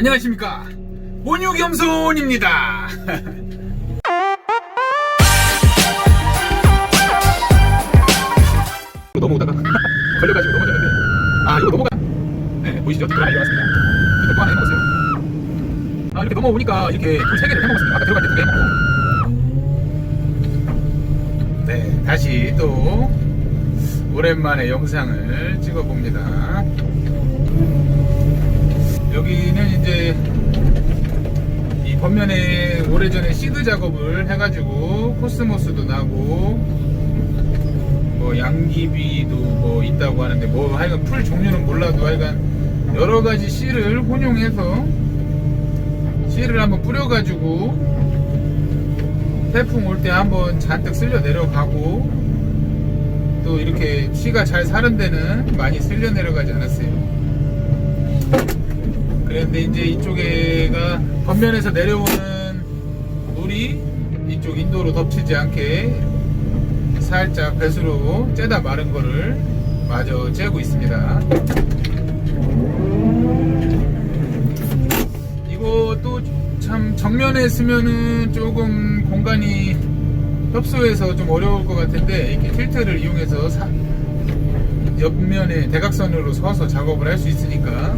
안녕하십니까? 온유겸손입니다. 넘어오다가 걸려가지고 넘어졌는데 아 이거 넘어가. 네 보이시죠? 하나 일어났습니다. 뒷돌 또 해먹었어요. 아 이렇게 넘어오니까 이렇게 돌세 개를 해먹었습니다 아까 들어갈 때 두 개. 해먹고 네 다시 또 오랜만에 영상을 찍어봅니다 여기는 이제 이 겉면에 오래전에 시드 작업을 해가지고 코스모스도 나고 뭐 양귀비도 뭐 있다고 하는데 뭐 하여간 풀 종류는 몰라도 하여간 여러 가지 씨를 혼용해서 씨를 한번 뿌려가지고 태풍 올 때 한번 잔뜩 쓸려 내려가고 또 이렇게 씨가 잘 사는 데는 많이 쓸려 내려가지 않았어요. 그런데 이제 이쪽에가 겉면에서 내려오는 물이 이쪽 인도로 덮치지 않게 살짝 배수로 째다 마른 거를 마저 째고 있습니다. 이것도 참 정면에 쓰면은 조금 공간이 협소해서 좀 어려울 것 같은데 이렇게 틸트를 이용해서 사- 옆면에 대각선으로 서서 작업을 할 수 있으니까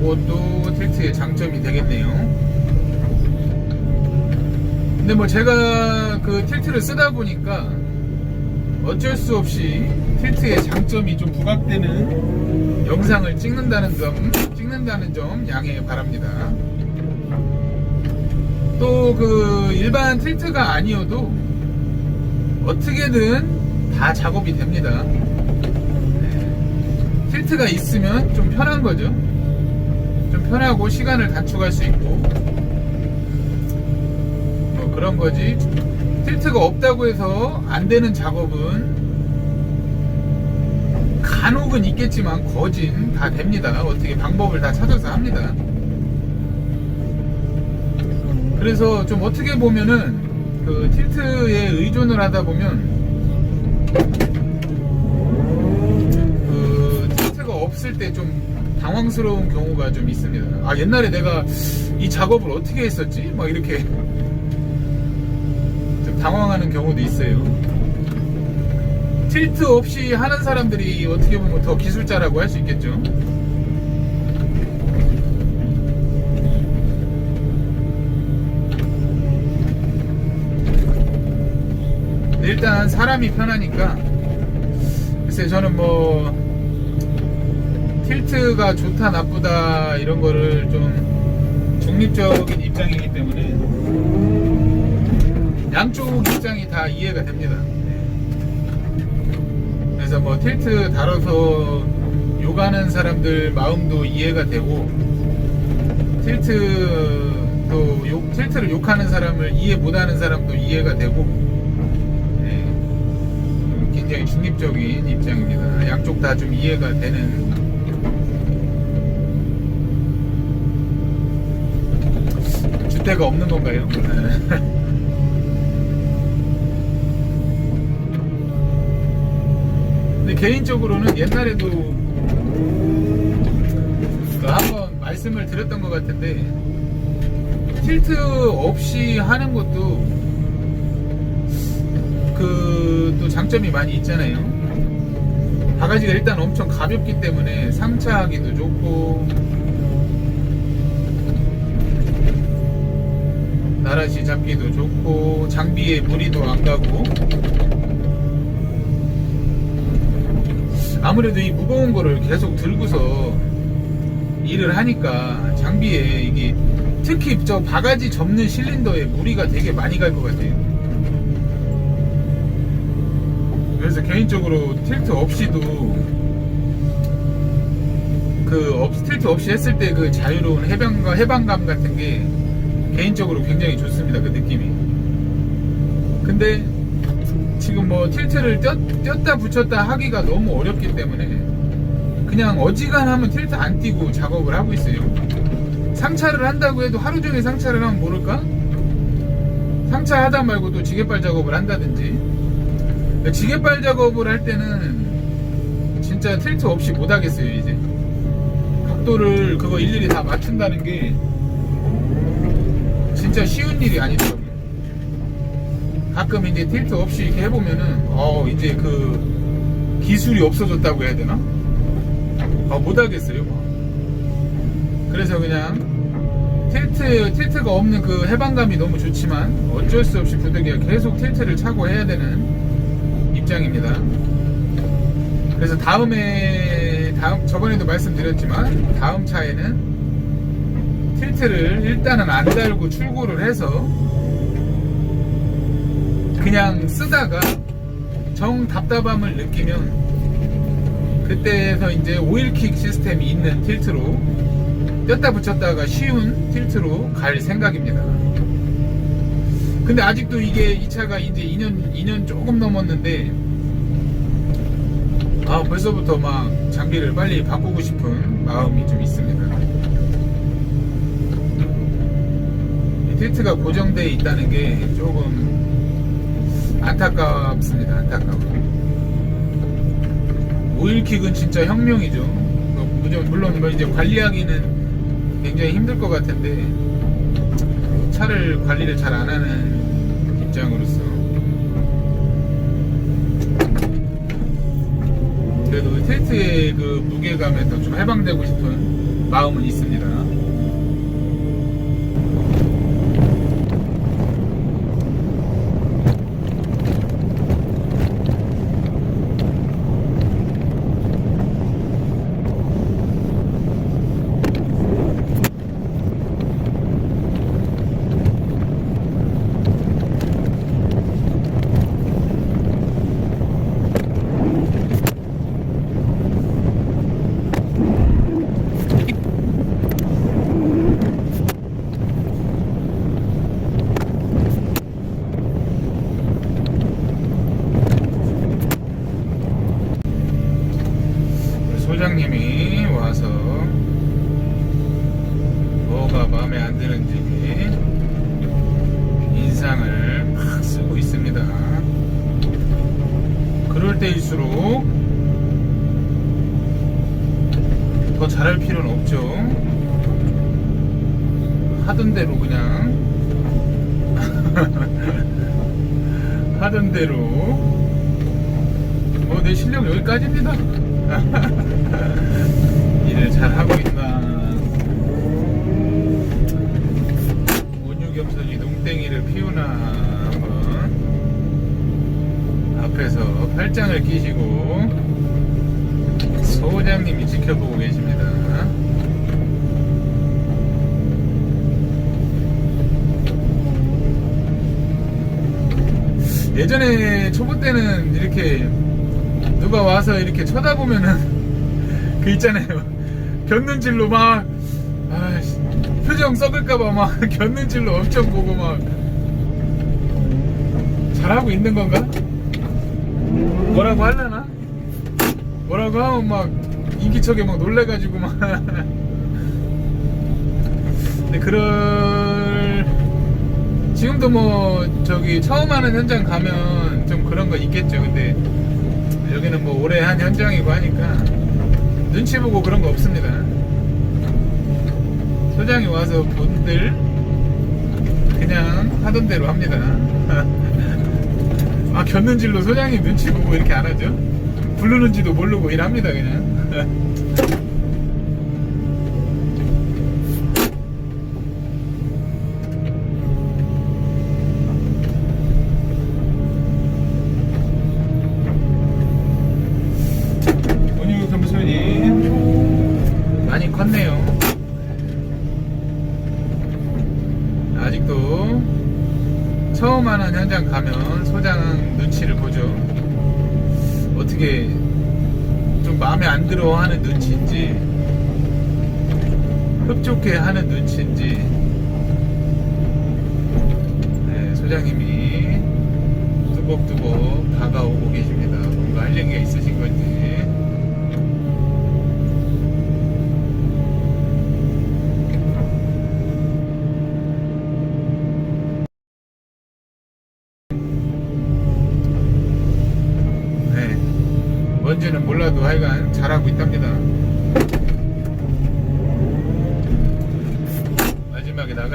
그것도 틸트의 장점이 되겠네요. 근데 뭐 제가 그 틸트를 쓰다 보니까 어쩔 수 없이 틸트의 장점이 좀 부각되는 영상을 찍는다는 점, 찍는다는 점 양해 바랍니다. 또 그 일반 틸트가 아니어도 어떻게든 다 작업이 됩니다. 네. 틸트가 있으면 좀 편한 거죠. 좀 편하고 시간을 단축할 수 있고 뭐 그런 거지. 틸트가 없다고 해서 안 되는 작업은 간혹은 있겠지만 거진 다 됩니다. 어떻게 방법을 다 찾아서 합니다. 그래서 좀 어떻게 보면은 그 틸트에 의존을 하다 보면 그 틸트가 없을 때좀 당황스러운 경우가 좀 있습니다. 아 옛날에 내가 이 작업을 어떻게 했었지? 막 이렇게 좀 당황하는 경우도 있어요. 틸트 없이 하는 사람들이 어떻게 보면 더 기술자라고 할 수 있겠죠. 근데 일단 사람이 편하니까 글쎄 저는 뭐 틸트가 좋다 나쁘다 이런 거를 좀 중립적인 입장이기 때문에 양쪽 입장이 다 이해가 됩니다. 그래서 뭐 틸트 다뤄서 욕하는 사람들 마음도 이해가 되고 틸트도 욕, 틸트를 욕하는 사람을 이해 못하는 사람도 이해가 되고 네, 굉장히 중립적인 입장입니다. 양쪽 다 좀 이해가 되는 주대가 없는 건가요? 근데 개인적으로는 옛날에도 그 한번 말씀을 드렸던 것 같은데 틸트 없이 하는 것도 그 또 장점이 많이 있잖아요. 바가지가 일단 엄청 가볍기 때문에 상차하기도 좋고 나라시 잡기도 좋고 장비에 무리도 안 가고 아무래도 이 무거운 거를 계속 들고서 일을 하니까 장비에 이게 특히 저 바가지 접는 실린더에 무리가 되게 많이 갈 것 같아요. 그래서 개인적으로 틸트 없이도 그 업, 틸트 없이 했을 때 그 자유로운 해방과 해방감 같은 게 개인적으로 굉장히 좋습니다. 그 느낌이. 근데 지금 뭐 틸트를 띄었, 띄었 다 붙였다 하기가 너무 어렵기 때문에 그냥 어지간하면 틸트 안 띄고 작업을 하고 있어요. 상차를 한다고 해도 하루 종일 상차를 하면 모를까? 상차 하다 말고 또 지게발 작업을 한다든지 지게발 작업을 할 때는 진짜 틸트 없이 못 하겠어요 이제 각도를 그거 일일이 다 맞춘다는 게 진짜 쉬운 일이 아니더라고요. 가끔 이제 틸트 없이 이렇게 해보면은 어 이제 그 기술이 없어졌다고 해야 되나? 아 못하겠어요. 막. 그래서 그냥 틸트 틸트가 없는 그 해방감이 너무 좋지만 어쩔 수 없이 부득이가 계속 틸트를 차고 해야 되는 입장입니다. 그래서 다음에 다음 저번에도 말씀드렸지만 다음 차에는 틸트를 일단은 안 달고 출고를 해서 그냥 쓰다가 정 답답함을 느끼면 그때에서 이제 오일킥 시스템이 있는 틸트로 뗐다 붙였다가 쉬운 틸트로 갈 생각입니다. 근데 아직도 이게 이 차가 이제 2년 2년 조금 넘었는데 아 벌써부터 막 장비를 빨리 바꾸고 싶은 마음이 좀 있습니다. 틸트가 고정되어 있다는 게 조금 안타깝습니다. 안타까워. 오일킥은 진짜 혁명이죠. 뭐, 물론- 이제 관리하기는 굉장히 힘들 것 같은데 차를 관리를 잘 안 하는 입장으로서 그래도 틸트의 그 무게감에서 좀 해방되고 싶은 마음은 있습니다. 여기까지입니다. 일을 잘 하고 있나? 온유겸손이 농땡이를 피우나 한번 앞에서 팔짱을 끼시고 소장님이 지켜보고 계십니다. 예전에 초보 때는 이렇게 누가 와서 이렇게 쳐다보면은 그 있잖아요 곁눈질로 막 아이씨, 표정 썩을까봐 막 곁눈질로 엄청 보고 막 잘하고 있는 건가? 뭐라고 하려나? 뭐라고 하면 막 인기척에 막 놀래가지고 막 근데 그럴 지금도 뭐 저기 처음 하는 현장 가면 좀 그런 거 있겠죠 근데 여기는 뭐 오래 한 현장이고 하니까 눈치 보고 그런 거 없습니다. 소장이 와서 본들 그냥 하던 대로 합니다. 아 겼는질로 소장이 눈치 보고 이렇게 안 하죠? 부르는지도 모르고 일합니다 그냥. 많이 컸네요. 아직도 처음 하는 현장 가면 소장 눈치를 보죠. 어떻게 좀 마음에 안 들어 하는 눈치인지 흡족해 하는 눈치인지 네, 소장님이 뚜벅뚜벅 다가오고 계십니다. 뭔가 할 얘기가 있으신 건지.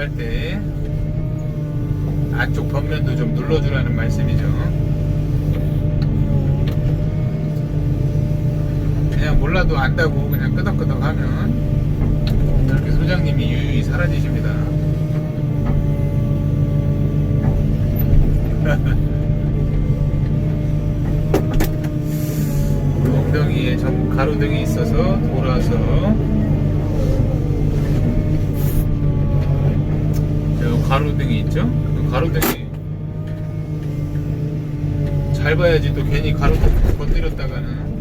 갈 때 안쪽 겉면도 좀 눌러주라는 말씀이죠. 그냥 몰라도 안다고 그냥 끄덕끄덕 하면 이렇게 소장님이 유유히 사라지십니다. 엉덩이에 전 가로등이 있어서 돌아서 저 가로등이 있죠? 그 가로등이 잘 봐야지 또 괜히 가로등 건드렸다가는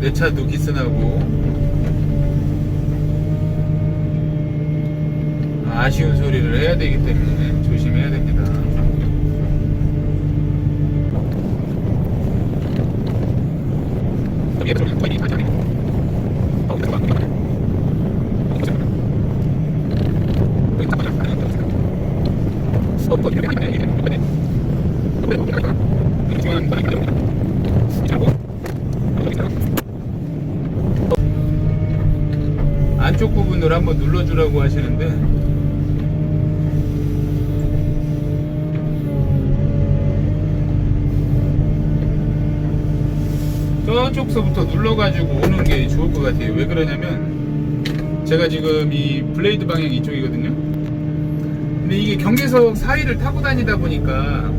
내 차도 기스나고 아쉬운 소리를 해야 되기 때문에 저쪽서부터 눌러가지고 오는 게 좋을 것 같아요. 왜 그러냐면 제가 지금 이 블레이드 방향 이쪽이거든요. 근데 이게 경계석 사이를 타고 다니다 보니까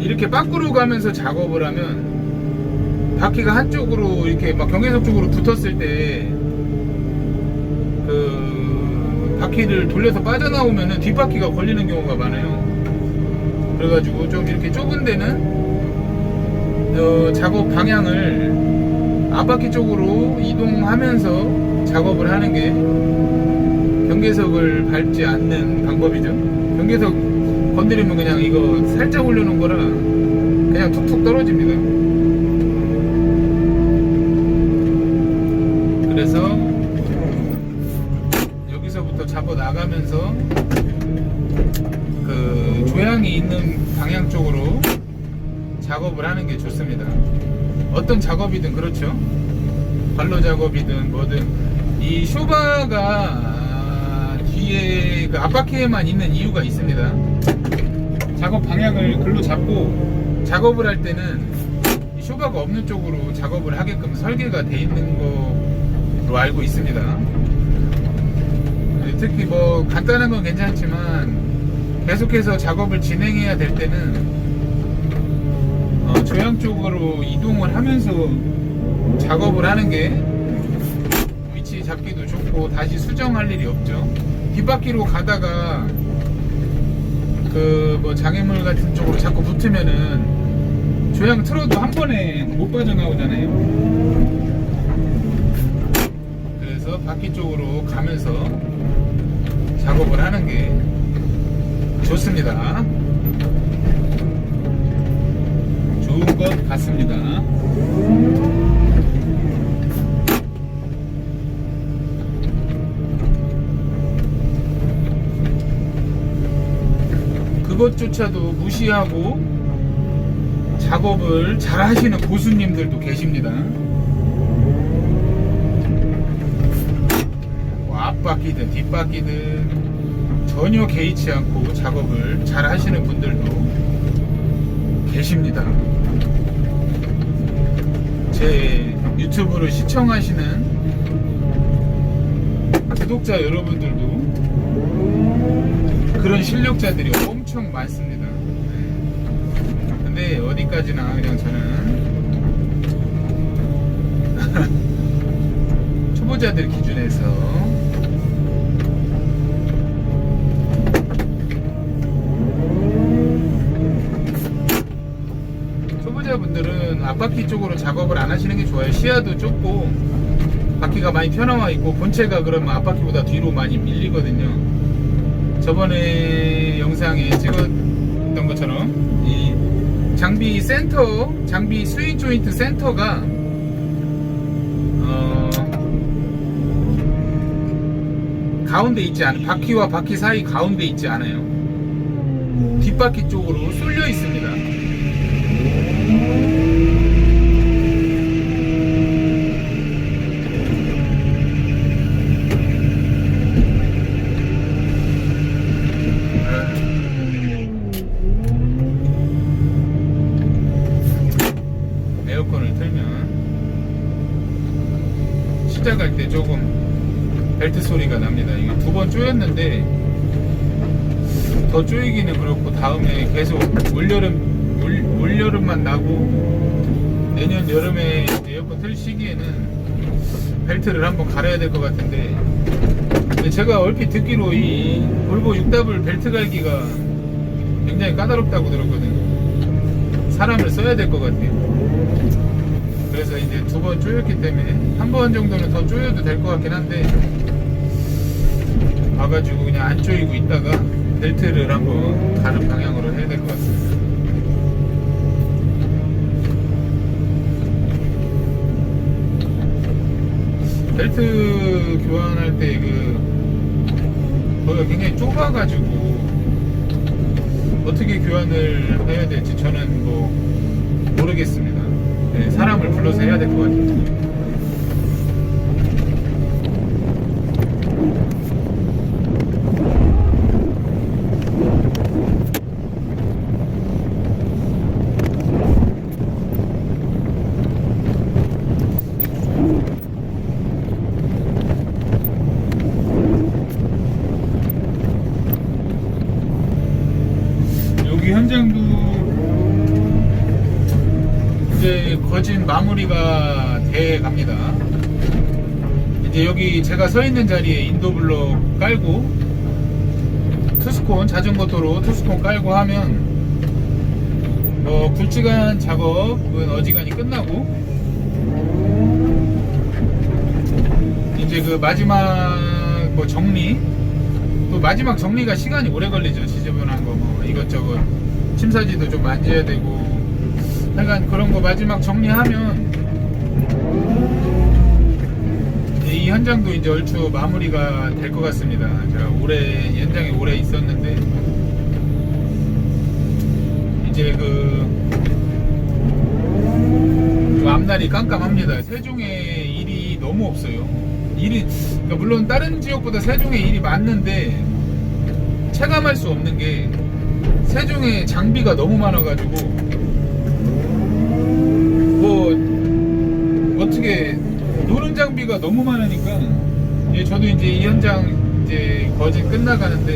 이렇게 밖으로 가면서 작업을 하면 바퀴가 한쪽으로 이렇게 막 경계석 쪽으로 붙었을 때 그 바퀴를 돌려서 빠져나오면은 뒷바퀴가 걸리는 경우가 많아요. 그래가지고 좀 이렇게 좁은 데는 어, 작업 방향을 앞바퀴 쪽으로 이동하면서 작업을 하는 게 경계석을 밟지 않는 방법이죠. 경계석 건드리면 그냥 이거 살짝 올려놓은 거라 그냥 툭툭 떨어집니다. 그래서 여기서부터 잡아 나가면서 그 조향이 있는 방향 쪽으로 작업을 하는 게 좋습니다. 어떤 작업이든 그렇죠. 발로 작업이든 뭐든 이 쇼바가 뒤에 그 앞바퀴에만 있는 이유가 있습니다. 작업 방향을 글로 잡고 작업을 할 때는 이 쇼바가 없는 쪽으로 작업을 하게끔 설계가 돼 있는 거로 알고 있습니다. 특히 뭐 간단한 건 괜찮지만 계속해서 작업을 진행해야 될 때는 어, 조향 쪽으로 이동을 하면서 작업을 하는 게 위치 잡기도 좋고 다시 수정할 일이 없죠. 뒷바퀴로 가다가 그 뭐 장애물 같은 쪽으로 자꾸 붙으면은 조향 틀어도 한 번에 못 빠져나오잖아요. 그래서 바퀴 쪽으로 가면서 작업을 하는 게 좋습니다. 좋은 것 같습니다. 그것조차도 무시하고 작업을 잘 하시는 고수님들도 계십니다. 뭐 앞바퀴든 뒷바퀴든 전혀 개의치 않고 작업을 잘 하시는 분들도 계십니다. 제 유튜브를 시청하시는 구독자 여러분들도 그런 실력자들이 엄청 많습니다. 네. 근데 어디까지나 그냥 저는 초보자들 기준에서 바퀴 쪽으로 작업을 안 하시는 게 좋아요. 시야도 좁고 바퀴가 많이 튀어나와 있고 본체가 그러면 앞바퀴보다 뒤로 많이 밀리거든요. 저번에 영상에 찍었던 것처럼 이 장비 센터, 장비 스윙 조인트 센터가 어, 가운데 있지 않아요. 바퀴와 바퀴 사이 가운데 있지 않아요. 뒷바퀴 쪽으로 쏠려 있습니다. 더 조이기는 그렇고 다음에 계속 올여름 올, 올여름만 나고 내년 여름에 에어컨 틀 시기에는 벨트를 한번 갈아야 될 것 같은데 제가 얼핏 듣기로 이 볼보 6W 벨트 갈기가 굉장히 까다롭다고 들었거든요. 사람을 써야 될 것 같아요. 그래서 이제 두 번 조였기 때문에 한 번 정도는 더 조여도 될 것 같긴 한데 와가지고 그냥 안 조이고 있다가 벨트를 한번 가는 방향으로 해야 될 것 같습니다. 벨트 교환할 때 그 거기가 굉장히 좁아가지고 어떻게 교환을 해야 될지 저는 뭐 모르겠습니다. 네, 사람을 불러서 해야 될 것 같아요. 여기 현장도 이제 거진 마무리가 돼 갑니다. 이 제가 서 있는 자리에 인도블록 깔고 투스콘 자전거 도로 투스콘 깔고 하면 뭐 굵직한 작업은 어지간히 끝나고 이제 그 마지막 뭐 정리 또 마지막 정리가 시간이 오래 걸리죠. 지저분한 거 뭐 이것저것. 침사지도 좀 만져야 되고. 하여간 그런 거 마지막 정리하면 이 현장도 이제 얼추 마무리가 될 것 같습니다. 제가 올해 현장에 오래 있었는데 이제 그, 그 앞날이 깜깜합니다. 세종에 일이 너무 없어요. 일이 그러니까 물론 다른 지역보다 세종에 일이 많는데 체감할 수 없는 게 세종에 장비가 너무 많아가지고 뭐 어떻게 노는 장비가 너무 많으니까 예, 저도 이제 이 현장 이제 거진 끝나가는데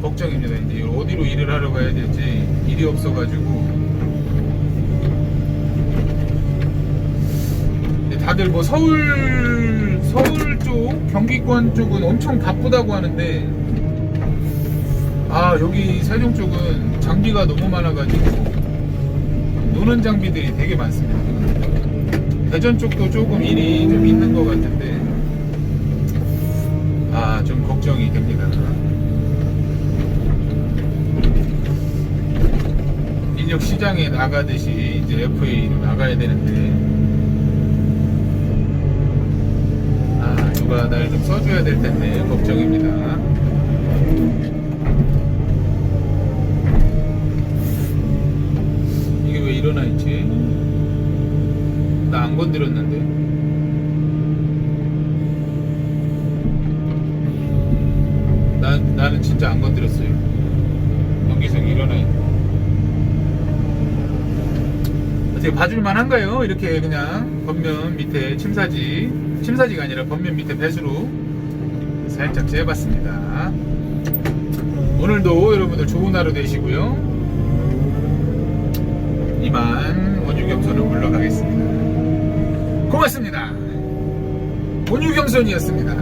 걱정입니다. 이제 어디로 일을 하러 가야 될지 일이 없어가지고 근데 다들 뭐 서울 서울 쪽 경기권 쪽은 엄청 바쁘다고 하는데 아 여기 세종 쪽은 장비가 너무 많아가지고 노는 장비들이 되게 많습니다. 대전 쪽도 조금 일이 좀 있는 것 같은데 아 좀 걱정이 됩니다. 인력 시장에 나가듯이 이제 FA로 나가야 되는데 아 누가 날 좀 써줘야 될 텐데 걱정입니다. 건드렸는데. 나, 나는 진짜 안 건드렸어요. 연기석이 일어나 있고. 어떻게 봐줄만 한가요? 이렇게 그냥 겉면 밑에 침사지, 침사지가 아니라 겉면 밑에 배수로 살짝 재봤습니다. 오늘도 여러분들 좋은 하루 되시고요. 이만 원유경선은 물러가겠습니다. 고맙습니다. 원유경선이었습니다.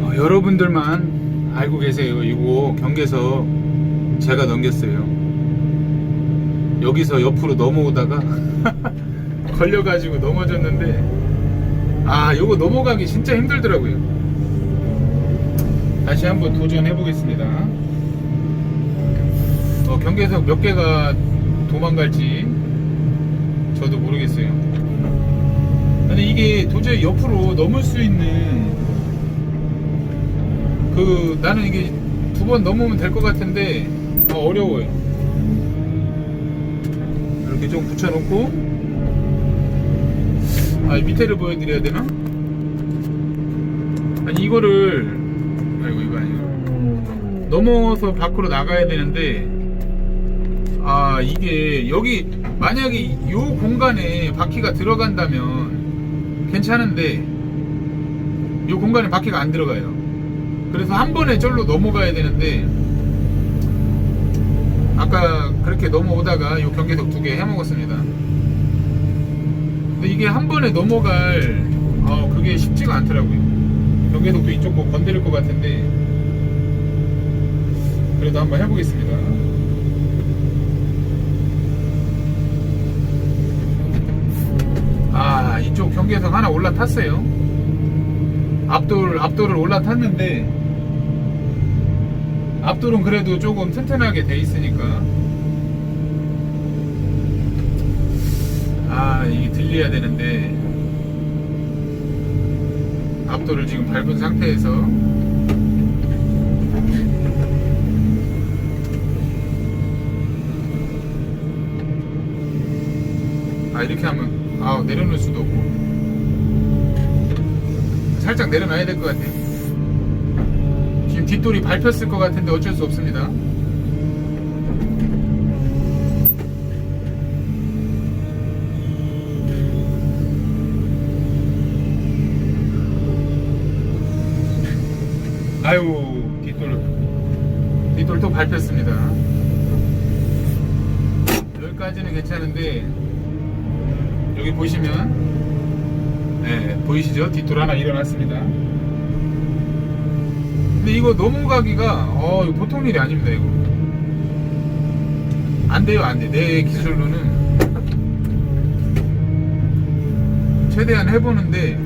어, 여러분들만 알고 계세요. 이거 경계서 제가 넘겼어요. 여기서 옆으로 넘어오다가 걸려가지고 넘어졌는데 아 요거 넘어가기 진짜 힘들더라고요 다시 한번 도전해 보겠습니다 어, 경계석 몇 개가 도망갈지 저도 모르겠어요 아니 이게 도저히 옆으로 넘을 수 있는 그 나는 이게 두 번 넘으면 될 것 같은데 어, 어려워요 이렇게 좀 붙여놓고 아, 이 밑에를 보여드려야 되나? 아니, 이거를, 아이고, 이거 아니고. 넘어서 밖으로 나가야 되는데 아 이게 여기 만약에 이 공간에 바퀴가 들어간다면 괜찮은데 이 공간에 바퀴가 안 들어가요. 그래서 한 번에 절로 넘어가야 되는데 아까 그렇게 넘어오다가 이 경계석 두 개 해먹었습니다. 근데 이게 한 번에 넘어갈 어, 그게 쉽지가 않더라고요. 경계석도 이쪽 거 건드릴 것 같은데 그래도 한번 해보겠습니다 이쪽 경계석 하나 올라탔어요. 앞돌 앞돌을 올라탔는데 앞돌은 그래도 조금 튼튼하게 돼 있으니까. 아 이게 들려야 되는데. 앞돌을 지금 밟은 상태에서. 아 이렇게 하면 아 내려놓을 수도 없고. 살짝 내려놔야 될 것 같아. 지금 뒷돌이 밟혔을 것 같은데 어쩔 수 없습니다. 아유 보시면 네, 보이시죠? 뒷돌 하나 일어났습니다. 근데 이거 넘어가기가 어 이거 보통 일이 아닙니다 이거. 안 돼요 안 돼 내 기술로는. 최대한 해보는데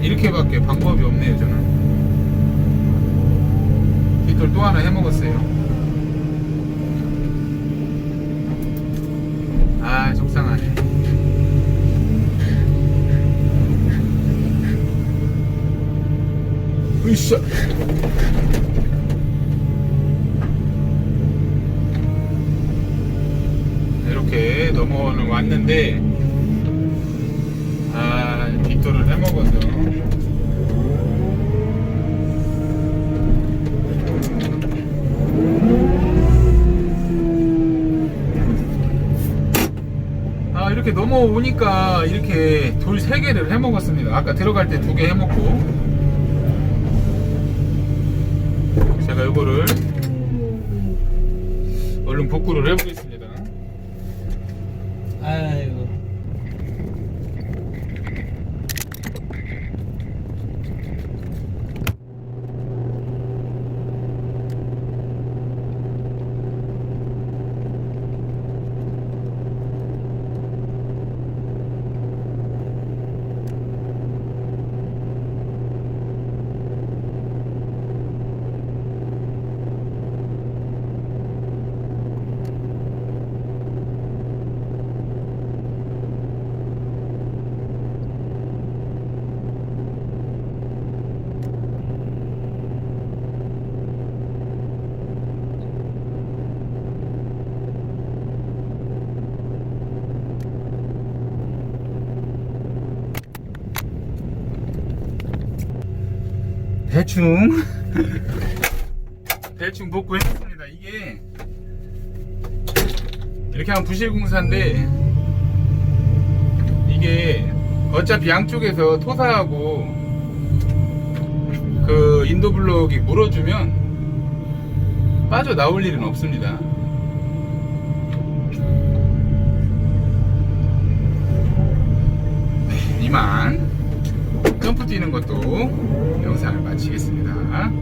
이렇게밖에 방법이 없네요 저는. 뒷돌 또 하나 해먹었어요 으쌰 이렇게 넘어는 왔는데 아 뒷돌을 해먹어서 아 이렇게 넘어오니까 이렇게 돌 3개를 해먹었습니다. 아까 들어갈 때두개 해먹고 이거를 얼른 복구를 해보겠습니다. 아 대충. 대충 복구 했습니다. 이게 이렇게 하면 부실공사인데 이게 어차피 양쪽에서 토사하고 그 인도블록이 물어주면 빠져나올 일은 없습니다 것도 영상을 마치겠습니다